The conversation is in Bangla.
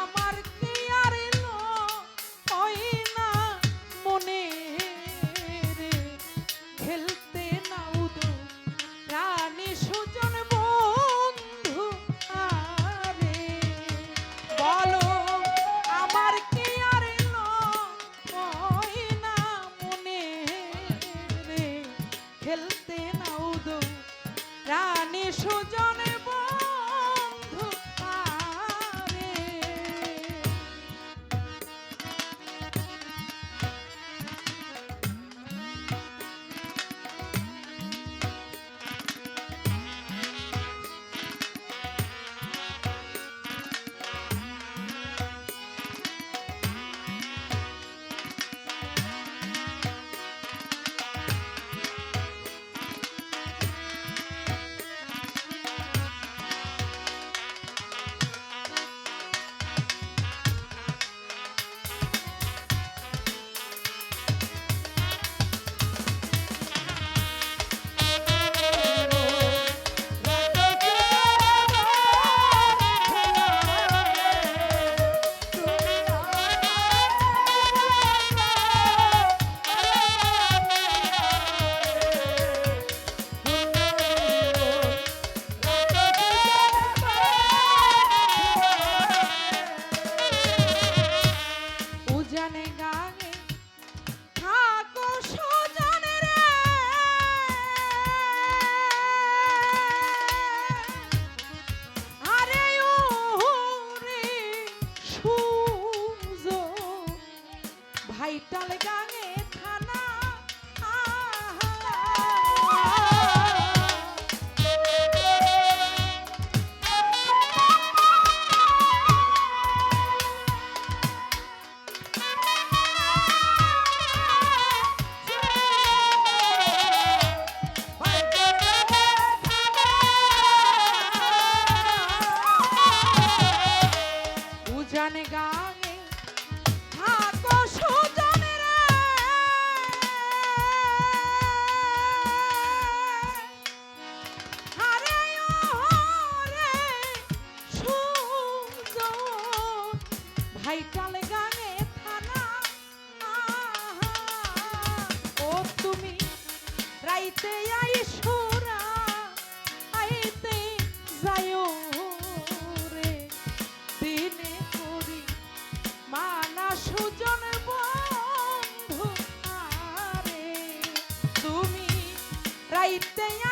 আমার কি আর হয় মনে রে। খেলতে না উদু রানী সুজন বন্ধু বলো, আমার কি আর হয় না রে। খেলতে না রানী সুজন Keep